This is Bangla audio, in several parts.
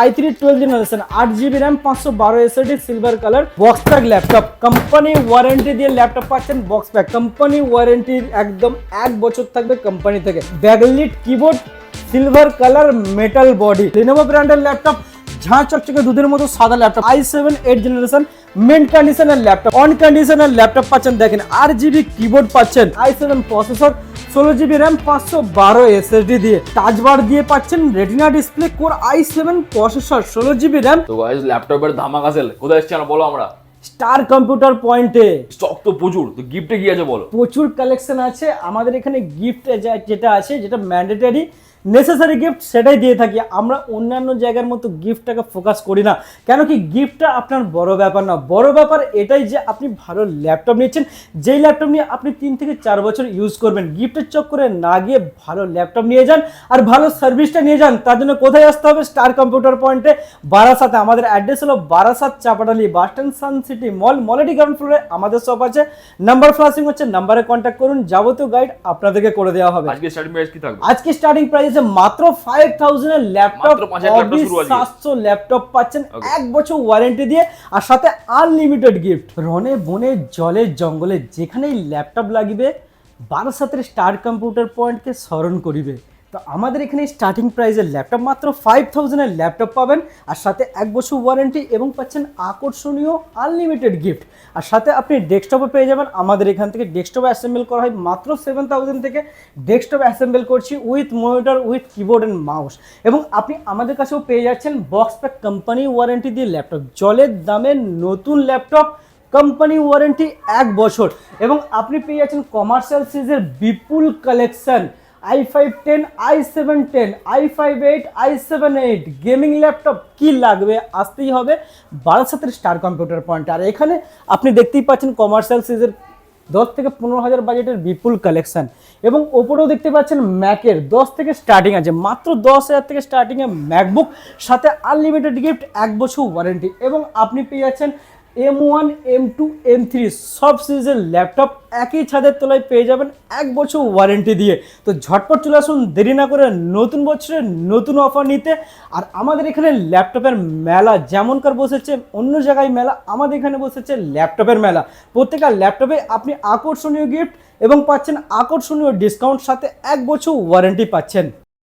আই থ্রি টুয়েলভ জেনারেশন আট জিবি র্যাম পাঁচশো বারো SSD silver colour box pack laptop company warranty দিয়ে ল্যাপটপ পাচ্ছেন বক্স প্যাক কোম্পানি ওয়ারেন্টি একদম এক বছর থাকবে কোম্পানি থেকে। Backlit keyboard silver colour metal body Lenovo ব্র্যান্ডের ল্যাপটপ ঝাঁ চকচকে দুধের মতো সাদা laptop I seven eight generation main কন্ডিশনের ল্যাপটপ অন কন্ডিশনের ল্যাপটপ পাচ্ছেন, দেখেন, আট জিবি কিবোর্ড পাচ্ছেন। আই সেভেন প্রসেসর ষোলো জিবি র্যাম পাঁচশো বারো এসএসডি দিয়ে টাচবার দিয়ে পাচ্ছেন retina display core I seven processor ষোলো জিবি র্যাম। তো গাইজ ল্যাপটপের ধামাক সেল কোথায় এসছে না বলো আমরা? স্টার কম্পিউটার পয়েন্টে। স্টক তো প্রচুর তো গিফটে কি আছে বলো? প্রচুর কালেকশন আছে। আমাদের এখানে গিফট যেটা আছে যেটা ম্যান্ডেটারি নেসেসারি গিফট সেটাই দিয়ে থাকি। আমরা অন্যান্য জায়গার মতো গিফটটাকে ফোকাস করি না। কেন কি গিফটটা আপনার বড় ব্যাপার না। বড় ব্যাপার এটাই যে আপনি ভালো ল্যাপটপ নিচ্ছেন। যেই ল্যাপটপ নিয়ে আপনি তিন থেকে চার বছর ইউজ করবেন গিফটের চক্করে না গিয়ে ভালো ল্যাপটপ নিয়ে যান আর ভালো সার্ভিসটা নিয়ে যান তার জন্য কোথায় আসতে হবে? স্টার কম্পিউটার পয়েন্টে বারাসাতে। আমাদের অ্যাড্রেস হলো Barasat Chapatali bus stand Sun City Mall মলেটি ground ফ্লোরে আমাদের শপ আছে। নাম্বার ফ্লাসিং হচ্ছে নাম্বারে কন্ট্যাক্ট করুন। যাবতীয় গাইড আপনাদেরকে করে দেওয়া হবে। আজকে স্টার্টিং প্রাইস কি থাকবে? আজকে স্টার্টিং প্রাইস আছে মাত্র ফাইভ থাউজেন্ডের ল্যাপটপ মাত্র 5,000 laptop শুরু আজকে। সাতশো ল্যাপটপ পাচ্ছেন এক বছর ওয়ারেন্টি দিয়ে আর সাথে আনলিমিটেড গিফট রনে বনে জলে জঙ্গলে যেখানেই ল্যাপটপ লাগিবে বারাসাতের স্টার কম্পিউটার পয়েন্টকে স্মরণ করিবে। তো আমাদের এখানে স্টার্টিং প্রাইসের ল্যাপটপ মাত্র ফাইভ থাউজেন্ডের ল্যাপটপ পাবেন, আর সাথে এক বছর ওয়ারেন্টি এবং পাচ্ছেন আকর্ষণীয় আনলিমিটেড গিফট আর সাথে আপনি ডেস্কটপও পেয়ে যাবেন, আমাদের এখান থেকে ডেস্কটপ অ্যাসেম্বল করা হয় মাত্র সেভেন থাউজেন্ড থেকে ডেস্কটপ অ্যাসেম্বল করছি with monitor with keyboard and mouse এবং আপনি আমাদের কাছেও পেয়ে যাচ্ছেন বক্স প্যাক কোম্পানি ওয়ারেন্টি দিয়ে ল্যাপটপ জলের দামে নতুন ল্যাপটপ কোম্পানি ওয়ারেন্টি এক বছর। এবং আপনি পেয়ে যাচ্ছেন কমার্শিয়াল সিরিজের বিপুল collection I five ten I seven ten I five eight I seven eight gaming laptop কী লাগবে? আসতেই হবে বারাসাতের স্টার কম্পিউটার পয়েন্ট আর এখানে আপনি দেখতেই পাচ্ছেন কমার্শিয়াল সিরিজের দশ থেকে পনেরো হাজার বাজেটের বিপুল কালেকশন এবং ওপরেও দেখতে পাচ্ছেন ম্যাকের দশ থেকে স্টার্টিং আছে, মাত্র দশ হাজার থেকে স্টার্টিংয়ে ম্যাকবুক, সাথে আনলিমিটেড গিফট এক বছর ওয়ারেন্টি এবং আপনি পেয়ে যাচ্ছেন M one M two M three সব সিরিজের ল্যাপটপ একই ছাদের তলায় পেয়ে যাবেন এক বছর ওয়ারেন্টি দিয়ে। তো ঝটপট চলে আসুন, দেরি না করে নতুন বছরের নতুন অফার নিতে। আর আমাদের এখানে ল্যাপটপের মেলা যেমনকার বসেছে, অন্য জায়গায় মেলা, আমাদের এখানে বসেছে ল্যাপটপের মেলা। প্রত্যেকটা ল্যাপটপে আপনি আকর্ষণীয় গিফট এবং পাচ্ছেন আকর্ষণীয় ডিসকাউন্ট সাথে এক বছর ওয়ারেন্টি পাচ্ছেন।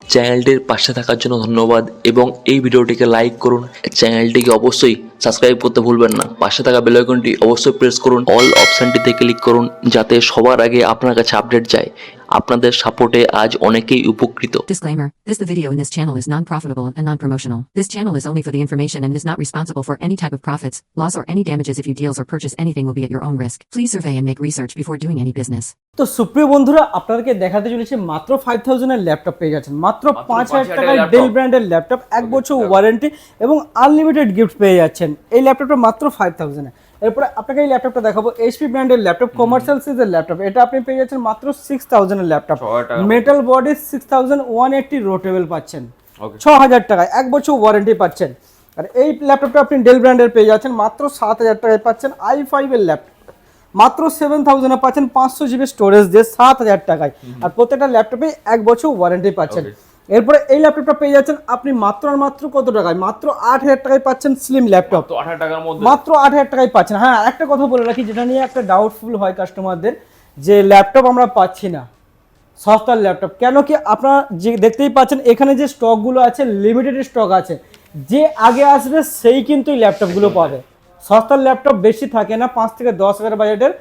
চ্যানেলটির পাশে থাকার জন্য ধন্যবাদ এবং এই ভিডিওটিকে লাইক করুন। চ্যানেলটিকে অবশ্যই সাবস্ক্রাইব করতে ভুলবেন না। পাশে থাকা বেলাইকনটি অবশ্যই প্রেস করুন। অল অপশানটিতে ক্লিক করুন যাতে সবার আগে আপনার কাছে আপডেট যায়। আপনাদের সাপোর্টে আজ অনেকেই উপকৃত Disclaimer This the video in this channel is non profitable and non promotional. This channel is only for the information and is not responsible for any type of profits, loss, or any damages if you deals or purchase anything will be at your own risk. Please survey and make research before doing any business. তো সুপ্রিয় বন্ধুরা আপনাদেরকে দেখাতে চলেছে মাত্র ফাইভ থাউজেন্ডের ল্যাপটপ পেয়ে যাচ্ছেন মাত্র পাঁচ হাজার 5,000 টাকায় laptop। ডেল ব্র্যান্ডের ল্যাপটপ এক বছর ওয়ারেন্টি এবং আনলিমিটেড গিফট পেয়ে যাচ্ছেন এই ল্যাপটপটা মাত্র ফাইভ থাউজেন্ডে এরপরে আপনাকে এই ল্যাপটপটা দেখাবো এইচপি ব্র্যান্ডের ল্যাপটপ কমার্শিয়াল সিরিজের ল্যাপটপ এটা আপনি পেয়ে যাচ্ছেন মাত্র six থাউজেন্ডের laptop metal body six thousand one eighty rotatable পাচ্ছেন। ছ হাজার টাকায় এক বছর ওয়ারেন্টি পাচ্ছেন। আর এই ল্যাপটপটা আপনি ডেল ব্র্যান্ডের পেয়ে যাচ্ছেন মাত্র সাত হাজার টাকায় পাচ্ছেন আই ফাইভের ল্যাপটপ মাত্র সেভেন থাউজেন্ডে পাচ্ছেন পাঁচশো জিবি স্টোরেজ দিয়ে সাত হাজার টাকায়। আর প্রত্যেকটা ল্যাপটপে এক বছর ওয়ারেন্টি পাচ্ছেন। এরপরে এই ল্যাপটপটা পেয়ে যাচ্ছেন আপনি মাত্র আর মাত্র কত টাকায়? মাত্র আট হাজার টাকায় পাচ্ছেন স্লিম ল্যাপটপ তো আঠারো টাকার মধ্যে। মাত্র আট হাজার টাকায় পাচ্ছেন। হ্যাঁ একটা কথা বলে রাখি যেটা নিয়ে একটা ডাউটফুল হয় কাস্টমারদের যে ল্যাপটপ আমরা পাচ্ছি না সস্তার ল্যাপটপ কেন কি আপনারা যে দেখতেই পাচ্ছেন এখানে যে স্টকগুলো আছে লিমিটেড স্টক আছে যে আগে আসবে সেই কিন্তু এই ল্যাপটপগুলো পাবে। সস্তার ল্যাপটপ বেশি থাকে না পাঁচ থেকে দশ হাজার বাজেটের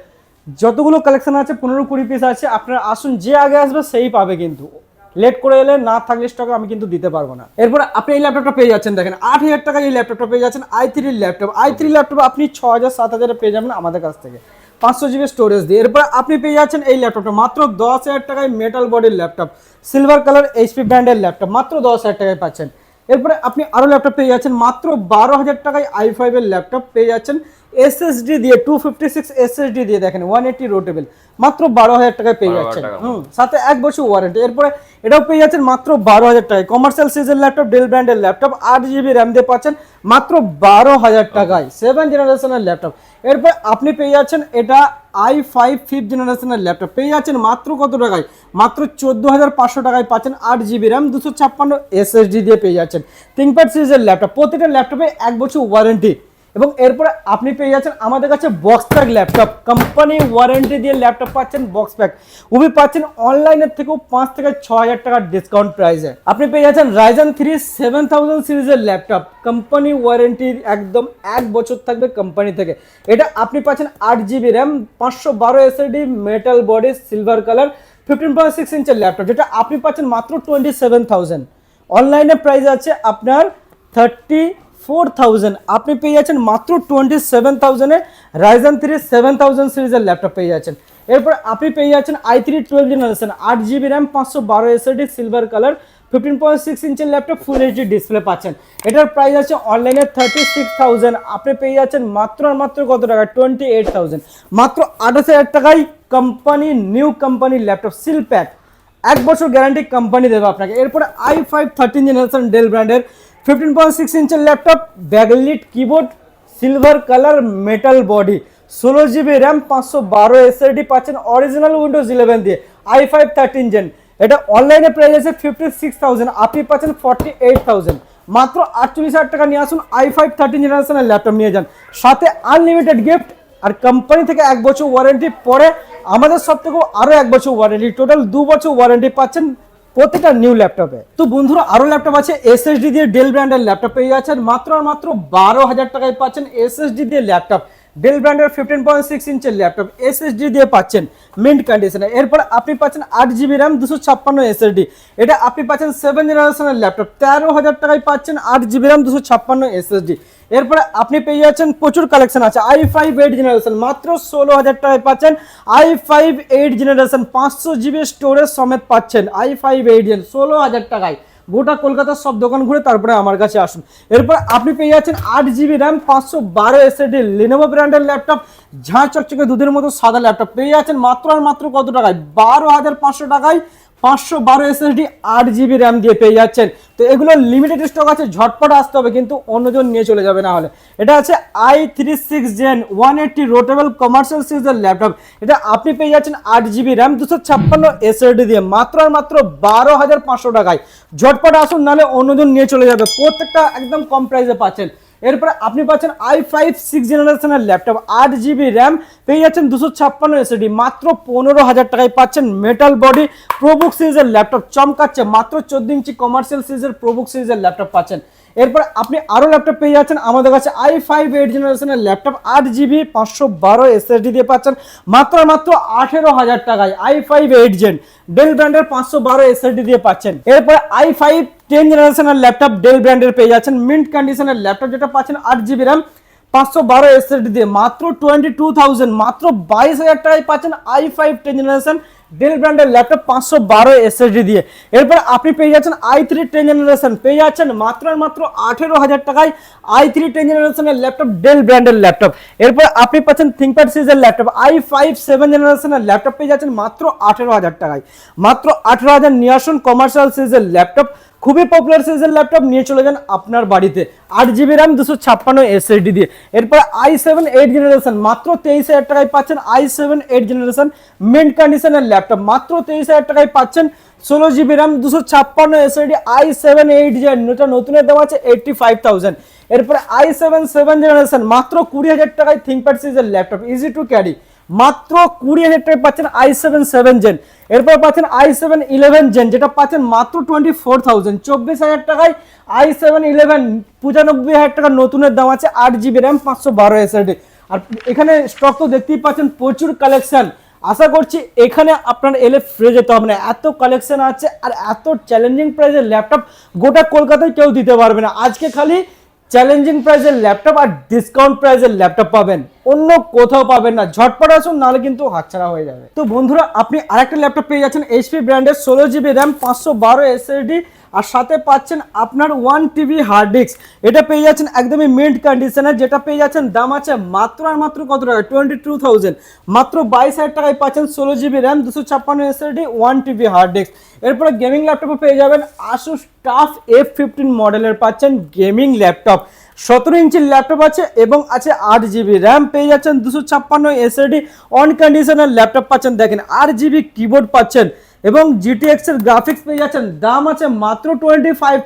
যতগুলো কালেকশন আছে পনেরো কুড়ি পিস আছে আপনারা আসুন যে আগে আসবে সেই পাবে কিন্তু। লেট করে এলে না থাকলে স্টকে আমি কিন্তু দিতে পারব না। এরপরে আপনি এই ল্যাপটপটা পেয়ে যাচ্ছেন, দেখেন, আট হাজার টাকায় এই ল্যাপটপটা পেয়ে যাচ্ছেন আই থ্রির ল্যাপটপ আই থ্রি ল্যাপটপ আপনি ছ হাজার, সাত হাজারে পেয়ে যাবেন আমাদের কাছ থেকে। পাঁচশো জিবি স্টোরেজ দিয়ে। এরপরে আপনি পেয়ে যাচ্ছেন এই ল্যাপটপটা মাত্র দশ হাজার টাকায় মেটাল বডির ল্যাপটপ সিলভার কালার এইচপি ব্র্যান্ডের ল্যাপটপ মাত্র দশ হাজার টাকায় পাচ্ছেন। এরপরে আপনি আরও ল্যাপটপ পেয়ে যাচ্ছেন, মাত্র বারো হাজার টাকায় আই ফাইভের ল্যাপটপ পেয়ে যাচ্ছেন এসএসডি দিয়ে টু ফিফটি সিক্স এসএসডি দিয়ে দেখেন ওয়ান এইটি রোটেবল মাত্র বারো হাজার টাকায় পেয়ে যাচ্ছেন। হুম সাথে এক বছর ওয়ারেন্টি এরপরে এটাও পেয়ে যাচ্ছেন মাত্র বারো হাজার টাকায়। কমার্শিয়াল সিজন ল্যাপটপ ডেল ব্র্যান্ডের ল্যাপটপ আট জিবি র্যাম দিয়ে পাচ্ছেন মাত্র বারো হাজার টাকায়। সেভেন জেনারেশনের ল্যাপটপ এরপর আপনি পেয়ে যাচ্ছেন এটা আই ফাইভ ফিফথ জেনারেশনের ল্যাপটপ পেয়ে যাচ্ছেন মাত্র কত টাকায়? মাত্র চোদ্দ হাজার পাঁচশো টাকায় পাচ্ছেন আট জিবি র্যাম দুশো ছাপ্পান্ন এসএসডি দিয়ে পেয়ে যাচ্ছেন। থিঙ্কপ্যাড সিরিজের ল্যাপটপ প্রতিটা ল্যাপটপে এক বছর ওয়ারেন্টি এবং এরপরে আপনি পেয়ে যাচ্ছেন আমাদের কাছে box pack laptop company warranty দিয়ে ল্যাপটপ পাচ্ছেন বক্স প্যাক উবি পাচ্ছেন অনলাইনের থেকেও পাঁচ থেকে ছ হাজার টাকার ডিসকাউন্ট প্রাইসে আপনি পেয়ে যাচ্ছেন রাইজান থ্রি সেভেন থাউজেন্ড সিরিজের ল্যাপটপ কোম্পানি ওয়ারেন্টি একদম এক বছর থাকবে কোম্পানি থেকে। এটা আপনি পাচ্ছেন আট জিবি র্যাম পাঁচশো বারো SSD metal body silver colour fifteen point six ইঞ্চের laptop যেটা আপনি পাচ্ছেন মাত্র টোয়েন্টি সেভেন থাউজেন্ড অনলাইনে প্রাইস আছে আপনার থার্টি ফোর থাউজেন্ড। আপনি পেয়ে যাচ্ছেন মাত্র টোয়েন্টি সেভেন থাউজেন্ডে রাইজান থ্রি সেভেন থাউজেন্ড সিরিজের ল্যাপটপ পেয়ে যাচ্ছেন। এরপর আপনি পেয়ে যাচ্ছেন আই থ্রি টুয়েলভ জেনারেশন আট জিবি র্যাম পাঁচশো বারো SSD silver colour fifteen point six ইঞ্চের laptop full HD display পাচ্ছেন। এটার প্রাইস আছে অনলাইনে থার্টি সিক্স থাউজেন্ড আপনি পেয়ে যাচ্ছেন মাত্র আর মাত্র কত টাকা টোয়েন্টি এইট থাউজেন্ড মাত্র আঠাশ হাজার টাকায় কোম্পানি নিউ কোম্পানির ল্যাপটপ সিল প্যাক এক বছর গ্যারান্টি কোম্পানি দেবে আপনাকে। এরপরে I five thirteen generation Dell ব্র্যান্ডের fifteen point six ইঞ্চের laptop backlit keyboard silver colour metal body ষোলো জিবি র্যাম পাঁচশো বারো এসএডি পাচ্ছেন অরিজিনাল উইন্ডোজ ইলেভেন দিয়ে আই ফাইভ থার্টিন জেন এটা অনলাইনে প্রাইস আছে ফিফটি সিক্স থাউজেন্ড আপনি পাচ্ছেন ফর্টি এইট থাউজেন্ড মাত্র আটচল্লিশ হাজার টাকা নিয়ে আসুন আই ফাইভ থার্টিন জেনারেশনের ল্যাপটপ নিয়ে যান। সাথে আনলিমিটেড গিফট আর কোম্পানি থেকে এক বছর ওয়ারেন্টি পরে আমাদের সব থেকেও আরও এক বছর ওয়ারেন্টি টোটাল দু বছর ওয়ারেন্টি পাচ্ছেন প্রতিটা নিউ ল্যাপটপে তো বন্ধুরা আরও ল্যাপটপ আছে এসএসডি দিয়ে ডেল ব্র্যান্ডের ল্যাপটপ পেয়ে যাচ্ছেন। মাত্র আর মাত্র বারো হাজার টাকায় পাচ্ছেন এসএসডি দিয়ে ল্যাপটপ ডেল ব্র্যান্ডের ফিফটিন পয়েন্ট সিক্স ইঞ্চের ল্যাপটপ এসএসডি দিয়ে পাচ্ছেন মিন্ট কন্ডিশনে এরপর আপনি পাচ্ছেন আট জিবি র্যাম দুশো ছাপ্পান্ন এসএসডি এটা আপনি পাচ্ছেন সেভেন জেনারেশনের ল্যাপটপ তেরো হাজার টাকায় পাচ্ছেন আট জিবি র্যাম দুশো ছাপ্পান্ন এসএসডি এরপরে আপনি পেয়ে যাচ্ছেন প্রচুর কালেকশন আছে। আই ফাইভ এইট জেনারেশন মাত্র ষোলো হাজার টাকায় পাচ্ছেন। আই ফাইভ এইট জেনারেশন পাঁচশো জিবি স্টোরেজ সমেত পাচ্ছেন। আই ফাইভ এইট জেন ষোলো হাজার টাকায়। গোটা কলকাতার সব দোকান ঘুরে তারপরে আমার কাছে আসুন। এরপর আপনি পেয়ে যাচ্ছেন আট জিবি র্যাম পাঁচশো বারো এসএডি লিনোভো ব্র্যান্ডের ল্যাপটপ ঝাঁ চকচকে দুধের মতো সাদা ল্যাপটপ পেয়ে যাচ্ছেন মাত্র আর মাত্র কত টাকায়? বারো হাজার পাঁচশো টাকায় পাঁচশো বারো এসএসডি আট জিবি র্যাম দিয়ে পেয়ে যাচ্ছেন। তো এগুলো লিমিটেড স্টক আছে, ঝটপট আসতে হবে, কিন্তু অন্যজন নিয়ে চলে যাবে না হলে। এটা আছে I three six gen one eighty rotatable commercial সিরিজের ল্যাপটপ এটা আপনি পেয়ে যাচ্ছেন আট জিবি র্যাম দুশো ছাপ্পান্ন এসএসডি দিয়ে, মাত্র আর মাত্র বারো হাজার পাঁচশো টাকায়। ঝটপট আসুন, নাহলে অন্যজন নিয়ে চলে যাবে। প্রত্যেকটা একদম কম প্রাইসে পাচ্ছেন। এরপরে আপনি পাচ্ছেন আই ফাইভ সিক্স জেনারেশনের ল্যাপটপ আট জিবি র্যাম পেয়ে যাচ্ছেন দুশো ছাপ্পান্ন এসডি মাত্র পনেরো হাজার টাকায় পাচ্ছেন মেটাল বডি প্রোবুক সিরিজের ল্যাপটপ চমকাচ্ছে, মাত্র চোদ্দ ইঞ্চি কমার্শিয়াল সিরিজের প্রোবুক সিরিজের ল্যাপটপ পাচ্ছেন। এরপর আপনি আরও ল্যাপটপ পেয়ে যাচ্ছেন আমাদের কাছে আই ফাইভ এইট জেনারেশনের ল্যাপটপ আট জিবি পাঁচশো বারো এসএসডি দিয়ে পাচ্ছেন। মাত্র মাত্র আঠেরো হাজার টাকায় I five eight gen Dell ব্র্যান্ডের পাঁচশো বারো এসএসডি দিয়ে পাচ্ছেন। এরপর আই ফাইভ টেন জেনারেশনের ল্যাপটপ ডেল ব্র্যান্ডের পেয়ে যাচ্ছেন। মিন্ট কন্ডিশনের ল্যাপটপ যেটা পাচ্ছেন, আট জিবি র্যাম পাঁচশো বারো এসএসডি দিয়ে। মাত্র টোয়েন্টি টু থাউজেন্ড মাত্র বাইশ হাজার টাকায় পাচ্ছেন I five ten generation Dell ব্র্যান্ডের ল্যাপটপ পাঁচশো বারো এসএসডি দিয়ে। এরপর আপনি পেয়ে যাচ্ছেন আই থ্রি টেন জেনারেশন পেয়ে যাচ্ছেন মাত্র মাত্র আঠেরো হাজার টাকায় আই থ্রি টেন জেনারেশনের ল্যাপটপ ডেল ব্র্যান্ডের ল্যাপটপ এরপর আপনি পাচ্ছেন থিঙ্কপ্যাড সিজের ল্যাপটপ আই ফাইভ সেভেন জেনারেশনের ল্যাপটপ পেয়ে যাচ্ছেন মাত্র আঠেরো হাজার টাকায়। মাত্র আঠেরো হাজার নিয়াসন কমার্শিয়াল সিরিজের ল্যাপটপ খুবই পপুলার সিরিজের ল্যাপটপ নিয়ে চলে যান আপনার বাড়িতে। আট জিবি র্যাম দুশো ছাপ্পান্ন এসএসডি দিয়ে। এরপর আই সেভেন এইট জেনারেশন মাত্র তেইশ হাজার টাকায় পাচ্ছেন I seven eight generation main কন্ডিশনের ল্যাপটপ মাত্র তেইশ হাজার টাকায় পাচ্ছেন ষোলো জিবি র্যাম দুশো ছাপ্পান্ন SSD I seven eight gen এটা নতুনের দাম আছে এইটটি ফাইভ থাউজেন্ড এরপরে আই সেভেন সেভেন জেনারেশন মাত্র কুড়ি হাজার টাকায় থিঙ্কপ্যাড সিরিজের ল্যাপটপ ইজি টু ক্যারি মাত্র কুড়ি হাজার টাকায় পাচ্ছেন আই সেভেন সেভেন জেন এরপর পাচ্ছেন আই সেভেন ইলেভেন জেন যেটা পাচ্ছেন মাত্র টোয়েন্টি ফোর থাউজেন্ড চব্বিশ হাজার টাকায় আই সেভেন ইলেভেন পঁচানব্বই হাজার টাকা নতুনের দাম আছে আট জিবি র্যাম পাঁচশো বারো এসএসডি আর এখানে স্টক তো দেখতেই পাচ্ছেন প্রচুর কালেকশন আশা করছি এখানে আপনার এলে ফিরে যেতে হবে না। এত কালেকশন আছে আর এত চ্যালেঞ্জিং প্রাইসের ল্যাপটপ গোটা কলকাতায় কেউ দিতে পারবে না। আজকে খালি চ্যালেঞ্জিং প্রাইসের ল্যাপটপ আর ডিসকাউন্ট প্রাইসের ল্যাপটপ পাবেন। অন্য কোথাও পাবেন না। ঝটপট আসুন, নাহলে কিন্তু হাতছাড়া হয়ে যাবে। তো বন্ধুরা, আপনি আরেকটা ল্যাপটপ পেয়ে যাচ্ছেন এইচপি ব্র্যান্ডের ষোলো জিবি র্যাম পাঁচশো বারো এসএসডি আর সাথে পাচ্ছেন আপনার ওয়ান টিভি হার্ড ডিস্ক এটা পেয়ে যাচ্ছেন একদমই মিন্ট কন্ডিশনে যেটা পেয়ে যাচ্ছেন দাম আছে মাত্র আর মাত্র কত টাকা? টোয়েন্টি টু থাউজেন্ড মাত্র বাইশ হাজার টাকায় পাচ্ছেন ষোলো জিবি র্যাম দুশো ছাপ্পান্ন SSD one TB hard disk এরপরে গেমিং ল্যাপটপে পেয়ে যাবেন আসুস টাফ এফ ফিফটিন মডেলের পাচ্ছেন গেমিং ল্যাপটপ সতেরো ইঞ্চির ল্যাপটপ আছে এবং আছে আট জিবি র্যাম পেয়ে যাচ্ছেন দুশো ছাপ্পান্ন এসএডি অন কন্ডিশনের ল্যাপটপ পাচ্ছেন, দেখেন আট জিবি কিবোর্ড পাচ্ছেন। এবং জিটিএক্স এর গ্রাফিক্স পেয়ে যাচ্ছেন। দাম আছে মাত্র টোয়েন্টি ফাইভ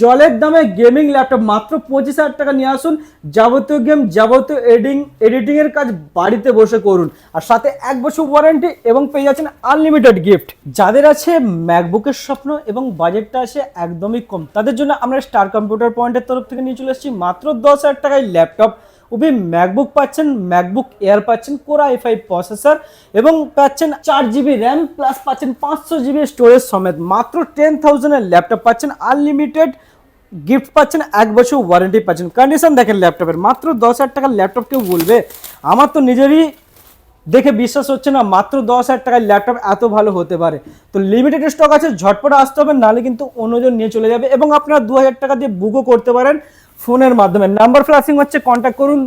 জলের দামে গেমিং ল্যাপটপ মাত্র পঁচিশ হাজার টাকা। নিয়ে আসুন। যাবতীয় গেম যাবতীয় এডিং এডিটিং এর কাজ বাড়িতে বসে করুন। আর সাথে এক বছর ওয়ারেন্টি এবং পেয়ে যাচ্ছেন আনলিমিটেড গিফট যাদের আছে ম্যাকবুকের স্বপ্ন এবং বাজেটটা আছে একদমই কম। তাদের জন্য আমরা স্টার কম্পিউটার পয়েন্টের তরফ থেকে নিয়ে চলে এসেছি। মাত্র দশ হাজার টাকায় ল্যাপটপ ওবি ম্যাকবুক পাচ্ছেন, ম্যাকবুক এয়ার পাচ্ছেন কোরা আই ফাইভ প্রসেসর এবং পাচ্ছেন চার জিবি র্যাম প্লাস পাচ্ছেন পাঁচশো জিবি স্টোরেজ সমেত। মাত্র টেন থাউজেন্ডের ল্যাপটপ পাচ্ছেন আনলিমিটেড, গিফট পাচ্ছেন এক বছর ওয়ারেন্টি পাচ্ছেন। কন্ডিশন দেখেন ল্যাপটপের, মাত্র দশ হাজার টাকার ল্যাপটপ কেউ বলবে। আমার তো নিজেরই দেখে বিশ্বাস হচ্ছে না, মাত্র দশ হাজার টাকার ল্যাপটপ এত ভালো হতে পারে। তো লিমিটেড স্টক আছে, ঝটপট আসতে হবে, নাহলে কিন্তু অন্যজন নিয়ে চলে যাবে এবং আপনারা দু হাজার টাকা দিয়ে বুকও করতে পারেন। ফোনের মাধ্যমে। নাম্বার ফ্লাশিং হচ্ছে কন্ট্যাক্ট করুন।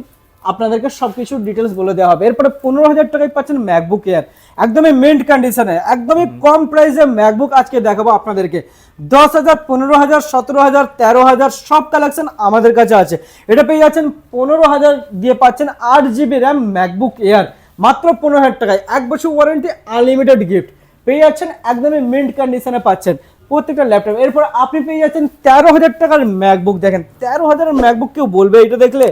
আপনাদেরকে সব কিছু ডিটেলস বলে দেওয়া হবে। এরপরে পনেরো হাজার টাকায় পাচ্ছেন ম্যাকবুক এয়ার একদমই মিন্ট কন্ডিশনে একদমই কম প্রাইসে ম্যাকবুক আজকে দেখাবো আপনাদেরকে। দশ হাজার পনেরো হাজার সতেরো হাজার তেরো হাজার সব কালেকশন আমাদের কাছে আছে। এটা পেয়ে যাচ্ছেন পনেরো হাজার দিয়ে পাচ্ছেন আট জিবি র্যাম ম্যাকবুক এয়ার মাত্র পনেরো হাজার টাকায়। এক বছর ওয়ারেন্টি আনলিমিটেড গিফট পেয়ে যাচ্ছেন একদমই মিন্ট কন্ডিশনে পাচ্ছেন। প্রত্যেকটা ল্যাপটপ এরপর আপনি পেয়ে যাচ্ছেন তেরো হাজার টাকার ম্যাকবুক দেখেন তেরো হাজারের ম্যাকবুক কেউ বলবে এটা দেখলে?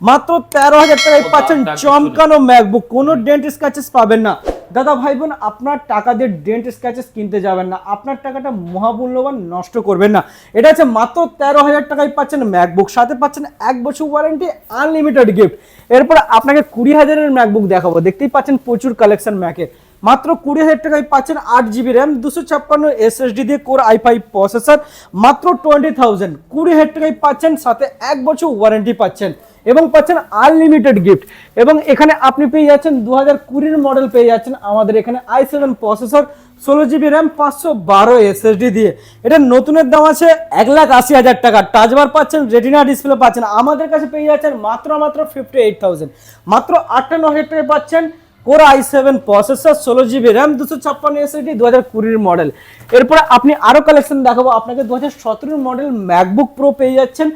মাত্র তেরো হাজার টাকায় পাচ্ছেন চমকানো ম্যাকবুক কোনো ডেন্ট স্ক্যাচেস পাবেন না। দাদা ভাই বোন আপনার টাকা দিয়ে ডেন্ট স্ক্যাচেস কিনতে যাবেন না। আপনার টাকাটা মহামূল্যবান নষ্ট করবেন না। এটা হচ্ছে মাত্র তেরো হাজার টাকায় পাচ্ছেন ম্যাকবুক সাথে পাচ্ছেন এক বছর ওয়ারেন্টি আনলিমিটেড গিফট এরপর আপনাকে কুড়ি হাজারের ম্যাকবুক দেখাবো। দেখতেই পাচ্ছেন প্রচুর কালেকশন ম্যাকের মাত্র কুড়ি হাজার টাকায় পাচ্ছেন আট জিবি র্যাম দুশো ছাপ্পান্ন এসএসডি দিয়ে কোর আই ফাইভ প্রসেসর মাত্র টোয়েন্টি থাউজেন্ড কুড়ি হাজার টাকায় পাচ্ছেন, সাথে এক বছর ওয়ারেন্টি পাচ্ছেন এবং পাচ্ছেন আনলিমিটেড গিফট এবং এখানে আপনি পেয়ে যাচ্ছেন দু হাজার কুড়ির মডেল পেয়ে যাচ্ছেন আমাদের এখানে আই সেভেন প্রসেসর ষোলো জিবি র্যাম পাঁচশো বারো এসএসডি দিয়ে। এটা নতুনের দাম আছে এক লাখ আশি হাজার টাকা। টাচবার পাচ্ছেন রেটিনা ডিসপ্লে পাচ্ছেন। আমাদের কাছে পেয়ে যাচ্ছেন মাত্র মাত্র ফিফটি এইট থাউজেন্ড মাত্র আটান্ন হাজার টাকায় পাচ্ছেন কোর আই সেভেন প্রসেসর ষোলো জিবি র্যাম দুশো ছাপ্পান্ন দু হাজার কুড়ির মডেল এরপরে আপনি আরও কালেকশন দেখাবো। আপনাকে দু হাজার সতেরোর মডেল ম্যাকবুক প্রো পেয়ে যাচ্ছেন।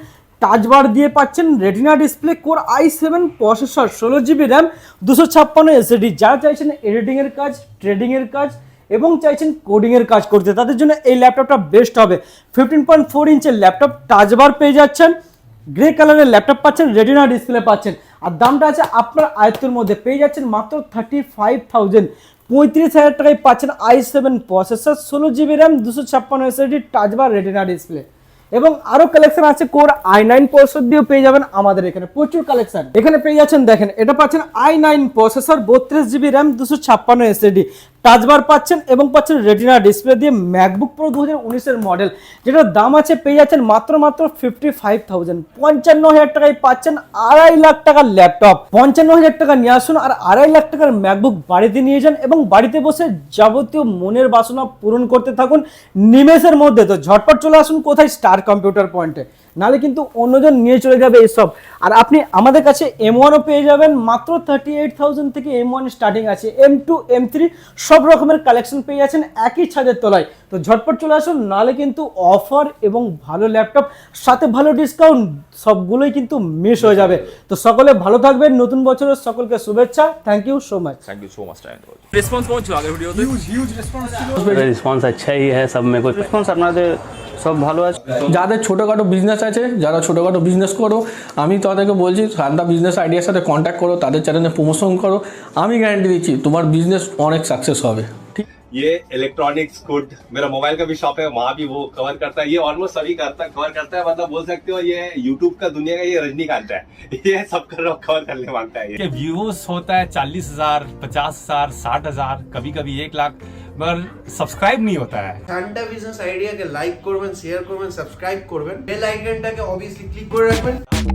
টাচবার দিয়ে পাচ্ছেন retina display core I seven processor ষোলো জিবি র্যাম দুশো ছাপ্পান্ন যারা চাইছেন এডিটিংয়ের কাজ ট্রেডিংয়ের কাজ, এবং চাইছেন কোডিংয়ের কাজ করতে, তাদের জন্য এই ল্যাপটপটা বেস্ট হবে। ফিফটিন পয়েন্ট ফোর ইঞ্চের ল্যাপটপ টাচবার পেয়ে যাচ্ছেন। গ্রে কালারের ল্যাপটপ পাচ্ছেন রেটিনা ডিসপ্লে পাচ্ছেন। আর দামটা আছে আপনার আয়ত্তের মধ্যে। পেয়ে যাচ্ছেন মাত্র থার্টি ফাইভ থাউজেন্ড পঁয়ত্রিশ হাজার টাকায় পাচ্ছেন আই সেভেন প্রসেসর ষোলো জিবি র্যাম দুশো ছাপ্পান্ন এসএসডি টাচবার রেটিনা ডিসপ্লে এবং আরও কালেকশন আছে কোর আই নাইন প্রসেসর দিয়েও পেয়ে যাবেন আমাদের এখানে। প্রচুর কালেকশন এখানে পেয়ে যাচ্ছেন, দেখেন, এটা পাচ্ছেন আই নাইন প্রসেসর বত্রিশ জিবি র্যাম দুশো ছাপ্পান্ন এসএডি টাচবার পাচ্ছেন এবং পাচ্ছেন রেটিনা ডিসপ্লে দিয়ে ম্যাকবুক প্রো দু হাজার মডেল, যেটার দাম আছে পেয়ে যাচ্ছেন মাত্র মাত্র ফিফটি ফাইভ থাউজেন্ড পঞ্চান্ন হাজার টাকায় পাচ্ছেন আড়াই লাখ টাকার ল্যাপটপ পঞ্চান্ন হাজার টাকা নিয়ে আসুন আর আড়াই লাখ টাকার ম্যাকবুক বাড়িতে নিয়ে যান এবং বাড়িতে বসে যাবতীয় মনের বাসনা পূরণ করতে থাকুন। নিমেষের মধ্যে তো ঝটপট চলে আসুন কোথায়? স্টার কম্পিউটার পয়েন্টে নাহলে কিন্তু অন্যজন নিয়ে চলে যাবে এইসব। আর আপনি আমাদের কাছে এম ওয়ানও পেয়ে যাবেন, মাত্র থার্টি এইট থাউজেন্ড থেকে এম ওয়ান স্টার্টিং আছে এম টু এম থ্রি সব রকমের কালেকশন পেয়ে যাচ্ছেন, একই ছাদের তলায়। তো ঝটপট চলে আসুন নাহলে কিন্তু অফার এবং ভালো ল্যাপটপ সাথে ভালো ডিসকাউন্ট সবগুলোই কিন্তু মিস হয়ে যাবে। তো সকলে ভালো থাকবেন নতুন বছরের সকলকে শুভেচ্ছা thank you so much thank you so much time response কেমন ছিল আগের ভিডিওতে? রেসপন্স ছিল। রেসপন্স আচ্ছাই হ্যাঁ সব মে রেসপন্স আপনাদের সব ভালো আছে? যাদের ছোটোখাটো বিজনেস আছে যারা ছোটোখাটো বিজনেস করো আমি তাদেরকে বলছি শান্তা বিজনেস আইডিয়ার সাথে কন্ট্যাক্ট করো তাদের চ্যানেলে প্রমোশন করো। আমি গ্যারান্টি দিচ্ছি তোমার বিজনেস অনেক সাকসেস হবে। ये इलेक्ट्रॉनिक्स गुड मेरा मोबाइल का भी शॉप है वहाँ भी वो कवर करता है ये ऑलमोस्ट सभी करता कवर करता है मतलब बोल सकते हो ये यूट्यूब का दुनिया का ये रजनीकांत है ये सब कर कवर करने मांगता है ये के व्यूज होता है चालीस हजार पचास हजार साठ हजार कभी कभी एक लाख मगर सब्सक्राइब नहीं होता है ঠান্ডা বিজনেস আইডিয়াকে লাইক করবেন শেয়ার করবেন সাবস্ক্রাইব করবেন বেল আইকনটাকে অবভিয়াসলি ক্লিক করে রাখবেন